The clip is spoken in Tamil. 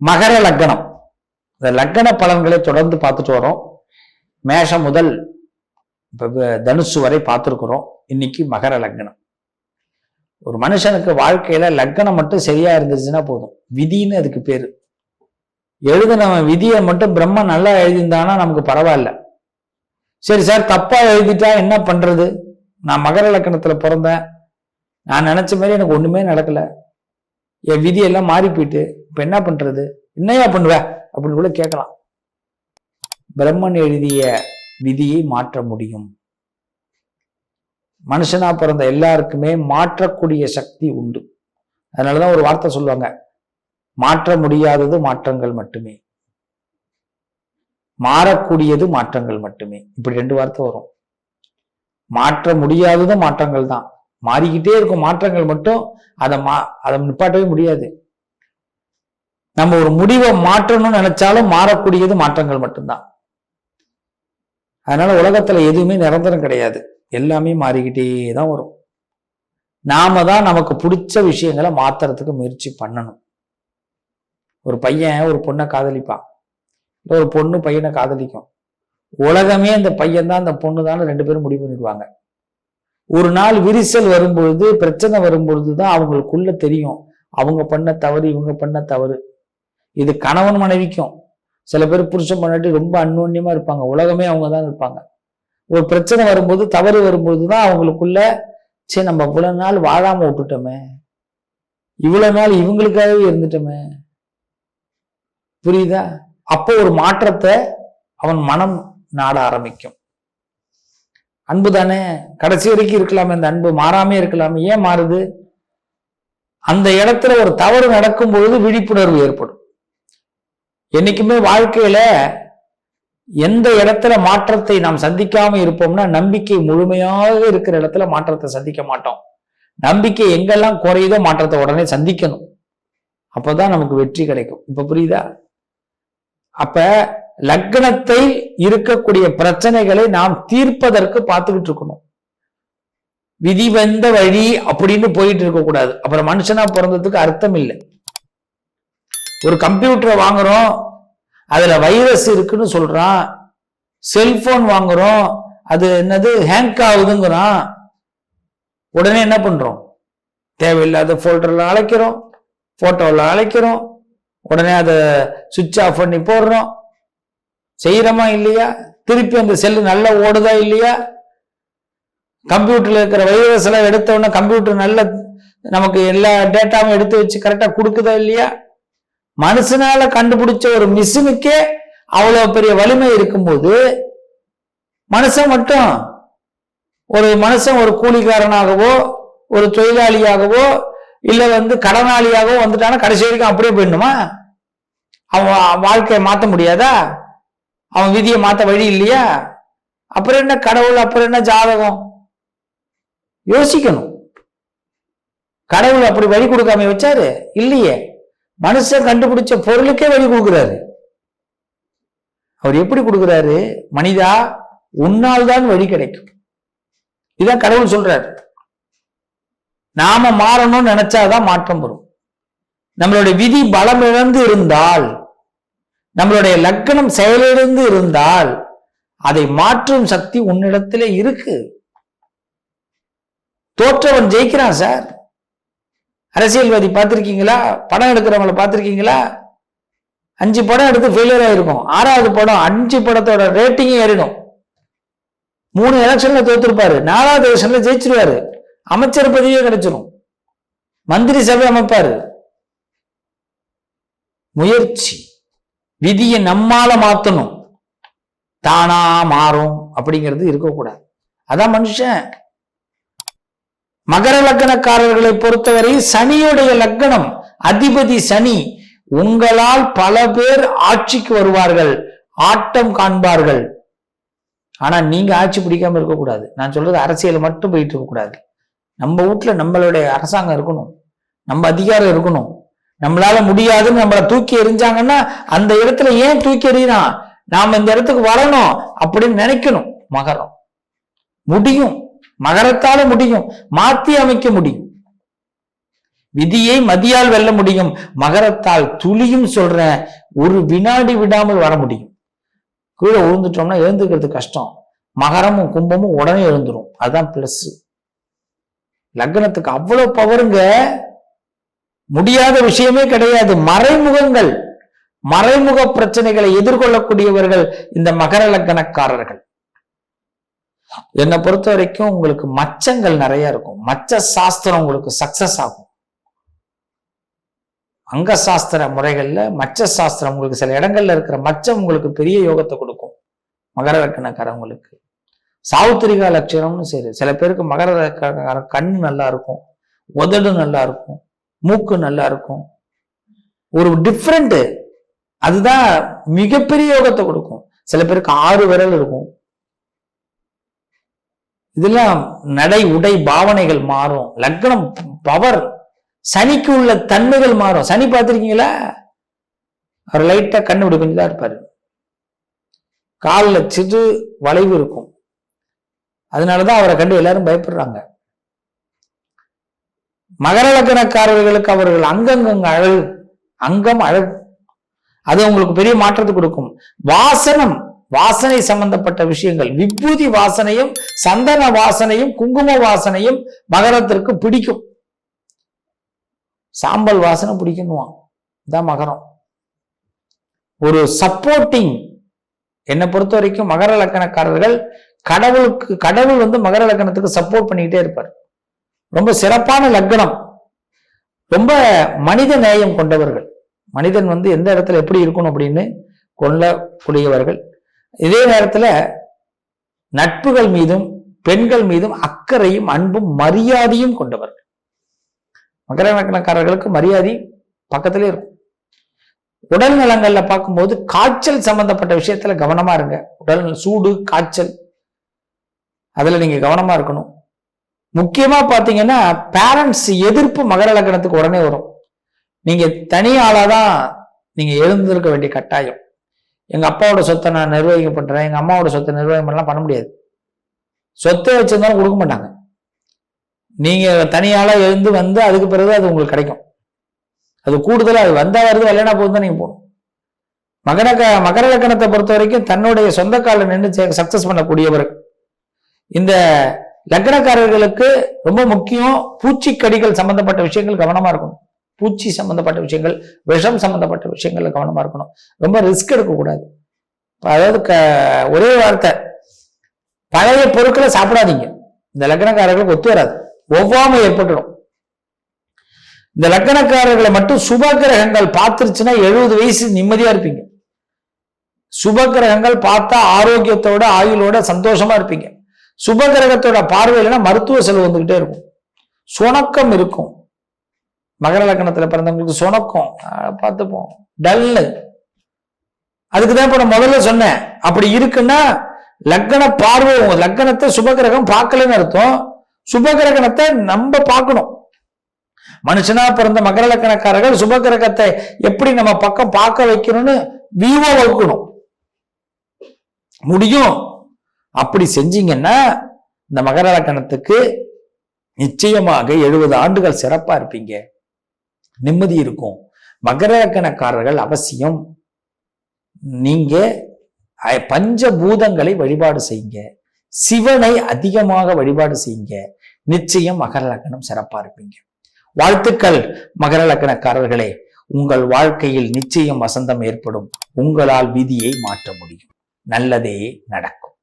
மகர லக்னம். இந்த லக்ன பலன்களை தொடர்ந்து பார்த்துட்டு வரோம். மேஷம் முதல் தனுசு வரை பார்த்துருக்குறோம். இன்னைக்கு மகர லக்னம். ஒரு மனுஷனுக்கு வாழ்க்கையில லக்னம் மட்டும் சரியா இருந்துச்சுன்னா போதும். விதின்னு அதுக்கு பேரு. எழுதினவன் விதியை மட்டும் பிரம்ம நல்லா எழுதியிருந்தானா நமக்கு பரவாயில்ல. சரி சார் தப்பா எழுதிட்டா என்ன பண்றது? நான் மகர லக்கணத்துல பிறந்தேன். நான் நினைச்ச மாதிரி எனக்கு ஒண்ணுமே நடக்கல. என் விதியெல்லாம் மாறி போயிட்டு இப்போ என்ன பண்றது? என்னையா பண்ணுவ? அப்படின்னு கூட கேட்கலாம். பிரம்மன் எழுதிய விதியை மாற்ற முடியும். மனுஷனா பிறந்த எல்லாருக்குமே மாற்றக்கூடிய சக்தி உண்டு. அதனாலதான் ஒரு வார்த்தை சொல்லுவாங்க. மாற்ற முடியாதது மாற்றங்கள் மட்டுமே. மாறக்கூடியது மாற்றங்கள் மட்டுமே. இப்படி ரெண்டு வார்த்தை வரும். மாற்ற முடியாதது மாற்றங்கள் தான். மாறிக்கிட்டே இருக்கும் மாற்றங்கள் மட்டும். அதை மா அதை நிப்பாட்டவே முடியாது. நம்ம ஒரு முடிவை மாற்றணும்னு நினைச்சாலும் மாறக்கூடியது மாற்றங்கள் மட்டும்தான். அதனால உலகத்துல எதுவுமே நிரந்தரம் கிடையாது. எல்லாமே மாறிக்கிட்டே தான் வரும். நாம தான் நமக்கு பிடிச்ச விஷயங்களை மாத்துறதுக்கு முயற்சி பண்ணணும். ஒரு பையன் ஒரு பொண்ணை காதலிப்பான். இல்லை ஒரு பொண்ணு பையனை காதலிக்கும். உலகமே அந்த பையன் தான் அந்த பொண்ணு தான் ரெண்டு பேரும் முடிவு பண்ணிடுவாங்க. ஒரு நாள் விரிசல் வரும்பொழுது பிரச்சனை வரும்பொழுது தான் அவங்களுக்குள்ள தெரியும். அவங்க பண்ண தவறு இவங்க பண்ண தவறு. இது கணவன் மனைவிக்கும். சில பேர் புருஷன் பண்ணாட்டி ரொம்ப அந்யோன்யமா இருப்பாங்க. உலகமே அவங்க தான் இருப்பாங்க. ஒரு பிரச்சனை வரும்போது தவறு வரும்போது தான் அவங்களுக்குள்ள சரி நம்ம இவ்வளவு நாள் வாழாம விட்டுட்டோமே. இவ்வளவு நாள் இவங்களுக்காகவே இருந்துட்டோமே. புரியுதா? அப்போ ஒரு மாற்றத்தை அவன் மனம் நாட ஆரம்பிக்கும். அன்பு தானே? கடைசி வரைக்கும் இருக்கலாமே அந்த அன்பு. மாறாமே இருக்கலாமே. ஏன் மாறுது? அந்த இடத்துல ஒரு தவறு நடக்கும் பொழுது விழிப்புணர்வு ஏற்படும். என்னைக்குமே வாழ்க்கையில எந்த இடத்துல மாற்றத்தை நாம் சந்திக்காம இருப்போம்னா நம்பிக்கை முழுமையாக இருக்கிற இடத்துல மாற்றத்தை சந்திக்க மாட்டோம். நம்பிக்கை எங்கெல்லாம் குறையுதோ மாற்றத்தை உடனே சந்திக்கணும். அப்பதான் நமக்கு வெற்றி கிடைக்கும். இப்ப புரியுதா? அப்ப லக்னத்தை இருக்கக்கூடிய பிரச்சனைகளை நாம் தீர்ப்பதற்கு பார்த்துக்கிட்டு இருக்கணும். விதி வந்த வழி அப்படின்னு போயிட்டு இருக்க கூடாது அப்புறம் மனுஷனா பிறந்ததுக்கு அர்த்தம் இல்லை. ஒரு கம்ப்யூட்டரை வாங்குறோம் அதுல வைரஸ் இருக்குன்னு சொல்றான் செல்போன் வாங்குறோம் அது என்னது ஹேங்க் ஆகுதுங்கிறான். உடனே என்ன பண்றோம்? தேவையில்லாத ஃபோல்டர்ல அழைக்கிறோம் போட்டோவில் அழைக்கிறோம் உடனே அதை சுவிட்ச் ஆஃப் பண்ணி போடுறோம். செய்கிறோமா இல்லையா? திருப்பி அந்த செல்லு நல்லா ஓடுதா இல்லையா? கம்ப்யூட்டர்ல இருக்கிற வைரஸ் எல்லாம் எடுத்த உடனே கம்ப்யூட்டர் நல்ல நமக்கு எல்லா டேட்டாவும் எடுத்து வச்சு கரெக்டாக கொடுக்குதா இல்லையா? மனுஷனால கண்டுபிடிச்ச ஒரு மிஷினுக்கே அவ்வளவு பெரிய வலிமை இருக்கும்போது மனுஷன் மட்டும் ஒரு மனுஷன் ஒரு கூலிக்காரனாகவோ ஒரு தொழிலாளியாகவோ இல்லை வந்து கடனாளியாகவோ வந்துட்டானா கடைசி வரைக்கும் அப்படியே போயிடணுமா? அவன் வாழ்க்கையை மாற்ற முடியாதா? அவன் விதியை மாற்ற வழி இல்லையா? அப்புறம் என்ன கடவுள் அப்புறம் என்ன ஜாதகம்? யோசிக்கணும். கடவுள் அப்படி வழி கொடுக்காம வச்சாரு? இல்லையே. மனுஷன் கண்டுபிடிச்ச பொருளுக்கே வழி கொடுக்குறாரு. அவர் எப்படி கொடுக்குறாரு? மனிதா உன்னால் தான் வழி கிடைக்கும். இதான் கடவுள் சொல்றாரு. நாம மாறணும்னு நினைச்சாதான் மாற்றம் வரும். நம்மளுடைய விதி பலம் இழந்து இருந்தால் நம்மளுடைய லக்கணம் செயலிழந்து இருந்தால் அதை மாற்றும் சக்தி உன்னிடத்திலே இருக்கு. தோற்றவன் ஜெயிக்கிறான் சார். அரசியல்வாதி பார்த்துருக்கீங்களா? படம் எடுக்கிறவங்கள பார்த்துருக்கீங்களா? அஞ்சு படம் எடுத்து ஃபெயிலியர் ஆகிருக்கும் ஆறாவது படம் அஞ்சு படத்தோட ரேட்டிங்கே ஏறிடும். மூணு எலெக்ஷன்ல தோத்துருப்பாரு. நாலாவது எலெக்ஷன்ல ஜெயிச்சிருவாரு. அமைச்சர் பதவியே கிடைச்சிடும் மந்திரி சபை அமைப்பாரு. முயற்சி. விதியை நம்மால மாத்தணும். தானா மாறும் அப்படிங்கிறது இருக்கக்கூடாது. அதான் மனுஷன். மகர லக்கணக்காரர்களை பொறுத்தவரை சனியுடைய லக்கணம் அதிபதி சனி. உங்களால் பல பேர் ஆட்சிக்கு வருவார்கள் ஆட்டம் காண்பார்கள். ஆனா நீங்க ஆட்சி பிடிக்காம இருக்கக்கூடாது. நான் சொல்றது அரசியல் மட்டும் போயிட்டு இருக்கக்கூடாது. நம்ம வீட்டுல நம்மளுடைய அரசாங்கம் இருக்கணும். நம்ம அதிகாரம் இருக்கணும். நம்மளால முடியாதுன்னு நம்மளை தூக்கி எறிஞ்சாங்கன்னா அந்த இடத்துல ஏன் தூக்கி எறியறான்? நாம இந்த இடத்துக்கு வரணும் அப்படின்னு நினைக்கணும். மகரம். முடியும். மகரத்தால முடியும் மாத்தி அமைக்க முடியும். விதியை மதியால் வெல்ல முடியும் மகரத்தால் துளியும் சொல்றேன் ஒரு வினாடி விடாமல் வர முடியும். கீழே விழுந்துட்டோம்னா எழுந்துக்கிறது கஷ்டம். மகரமும் கும்பமும் உடனே எழுந்துரும். அதுதான் பிளஸ் லக்னத்துக்கு அவ்வளவு பவருங்க முடியாத விஷயமே கிடையாது. மறைமுகங்கள் மறைமுக பிரச்சனைகளை எதிர்கொள்ளக்கூடியவர்கள் இந்த மகர லக்னக்காரர்கள். என்னை பொறுத்த வரைக்கும் உங்களுக்கு மச்சங்கள் நிறைய இருக்கும். மச்ச சாஸ்திரம் உங்களுக்கு சக்சஸ் ஆகும். அங்க சாஸ்திர முறைகள்ல மச்ச சாஸ்திரம் உங்களுக்கு சில இடங்கள்ல இருக்கிற மச்சம் உங்களுக்கு பெரிய யோகத்தை கொடுக்கும். மகர லக்கணக்காரங்களுக்கு சாவுத்திரிகா லட்சணம்னு சரி சில பேருக்கு மகர லக்கணக்கார கண் நல்லா இருக்கும். உதடு நல்லா இருக்கும். மூக்கு நல்லா இருக்கும். ஒரு டிஃப்ரெண்ட்டு அதுதான் மிகப்பெரிய யோகத்தை கொடுக்கும். சில பேருக்கு ஆறு விரல் இருக்கும். இதெல்லாம் நடை உடை பாவனைகள் மாறும். லக்னம் பவர் சனிக்கு உள்ள தன்மைகள் மாறும். சனி பார்த்திருக்கீங்களா? அவர் லைட்டா கண்ணு விட கொஞ்சம் தான் இருப்பாரு. காலில் சிறு வளைவு இருக்கும். அதனாலதான் அவரை கண்டு எல்லாரும் பயப்படுறாங்க. மகர லக்னக்காரர்களுக்கு அவர்கள் அங்கங்க அழகு அங்கம் அழகு. அது உங்களுக்கு பெரிய மாற்றத்தை கொடுக்கும். வாசனம் வாசனை சம்பந்தப்பட்ட விஷயங்கள். விபூதி வாசனையும் சந்தன வாசனையும் குங்கும வாசனையும் மகரத்திற்கு பிடிக்கும். சாம்பல் வாசனை பிடிக்கணுவான் இதான் மகரம். ஒரு சப்போர்ட்டிங் என்னை பொறுத்த வரைக்கும் மகர லக்கணக்காரர்கள் கடவுளுக்கு கடவுள் வந்து மகர லக்கணத்துக்கு சப்போர்ட் பண்ணிக்கிட்டே இருப்பார். ரொம்ப சிறப்பான லக்னம் ரொம்ப மனித நேயம் கொண்டவர்கள். மனிதன் வந்து எந்த இடத்துல எப்படி இருக்கணும் அப்படின்னு கொள்ளக்கூடியவர்கள் இதே நேரத்துல நட்புகள் மீதும் பெண்கள் மீதும் அக்கறையும் அன்பும் மரியாதையும் கொண்டவர்கள். மகர நக்கணக்காரர்களுக்கு மரியாதை பக்கத்திலே இருக்கும். உடல் நலங்கள்ல பார்க்கும்போது காய்ச்சல் சம்பந்தப்பட்ட விஷயத்துல கவனமா இருங்க. உடல் சூடு காய்ச்சல். அதுல நீங்க கவனமா இருக்கணும். முக்கியமா பாத்தீங்கன்னா பேரண்ட்ஸ் எதிர்ப்பு மகர லக்கணத்துக்கு உடனே வரும். நீங்க தனி ஆளாதான் நீங்க எழுந்திருக்க வேண்டிய கட்டாயம். எங்கள் அப்பாவோட சொத்தை நான் நிர்வகிக்க பண்ணுறேன் எங்கள் அம்மாவோட சொத்தை நிர்வாகம் பண்ணலாம் பண்ண முடியாது. சொத்தை வச்சிருந்தாலும் கொடுக்க மாட்டாங்க. நீங்கள் தனியாளா எழுந்து வந்து அதுக்கு பிறகு அது உங்களுக்கு கிடைக்கும். அது கூடுதலாக அது வந்தால் வருது வரலனா போதும் தான் நீங்கள் போகணும். மகர மகர லக்கணத்தை பொறுத்த வரைக்கும் தன்னுடைய சொந்த காலில் நின்று சக்சஸ் பண்ணக்கூடியவர். இந்த லக்னக்காரர்களுக்கு ரொம்ப முக்கியம் பூச்சிக்கடிகள் சம்பந்தப்பட்ட விஷயங்கள் கவனமாக இருக்கணும். பூச்சி சம்மந்தப்பட்ட விஷயங்கள் விஷம் சம்மந்தப்பட்ட விஷயங்கள்ல கவனமா இருக்கணும். ரொம்ப ரிஸ்க் எடுக்கக்கூடாது. அதாவது க ஒரே வார்த்தை. பழைய பொருட்களை சாப்பிடாதீங்க. இந்த லக்னக்காரர்களுக்கு ஒத்து வராது. ஒவ்வாமை ஏற்பட்டுடும். இந்த லக்கணக்காரர்களை மட்டும் சுப கிரகங்கள் பார்த்துருச்சுன்னா எழுபது வயசு நிம்மதியா இருப்பீங்க. சுப கிரகங்கள் பார்த்தா ஆரோக்கியத்தோட ஆயுளோட சந்தோஷமா இருப்பீங்க. சுப கிரகத்தோட பார்வையிலனா மருத்துவ செலவு வந்துகிட்டே இருக்கும். சுணக்கம் இருக்கும். மகர லக்கணத்துல பிறந்தவங்களுக்கு சுணக்கம். பார்த்துப்போம். டல்லு. அதுக்குதான் இப்ப நான் முதல்ல சொன்னேன். அப்படி இருக்குன்னா லக்கண பார்வை உங்க லக்கணத்தை சுபகிரகம் பார்க்கலன்னு அர்த்தம். சுபகிரகணத்தை நம்ம பார்க்கணும். மனுஷனா பிறந்த மகர லக்கணக்காரர்கள் சுபகிரகத்தை எப்படி நம்ம பக்கம் பார்க்க வைக்கணும்னு வியூவா வைக்கணும் முடியும். அப்படி செஞ்சீங்கன்னா இந்த மகர லக்கணத்துக்கு நிச்சயமாக எழுபது ஆண்டுகள் சிறப்பா இருப்பீங்க. நிம்மதி இருக்கும். மகர கணக்காரர்கள் அவசியம். நீங்க பஞ்சபூதங்களை வழிபாடு செய்யுங்க. சிவனை அதிகமாக வழிபாடு செய்யுங்க. நிச்சயம் மகர லக்கணம் சிறப்பா இருப்பீங்க. வாழ்த்துக்கள் மகர லக்கணக்காரர்களே உங்கள் வாழ்க்கையில் நிச்சயம் வசந்தம் ஏற்படும். உங்களால் விதியை மாற்ற முடியும். நல்லதே நடக்கும்.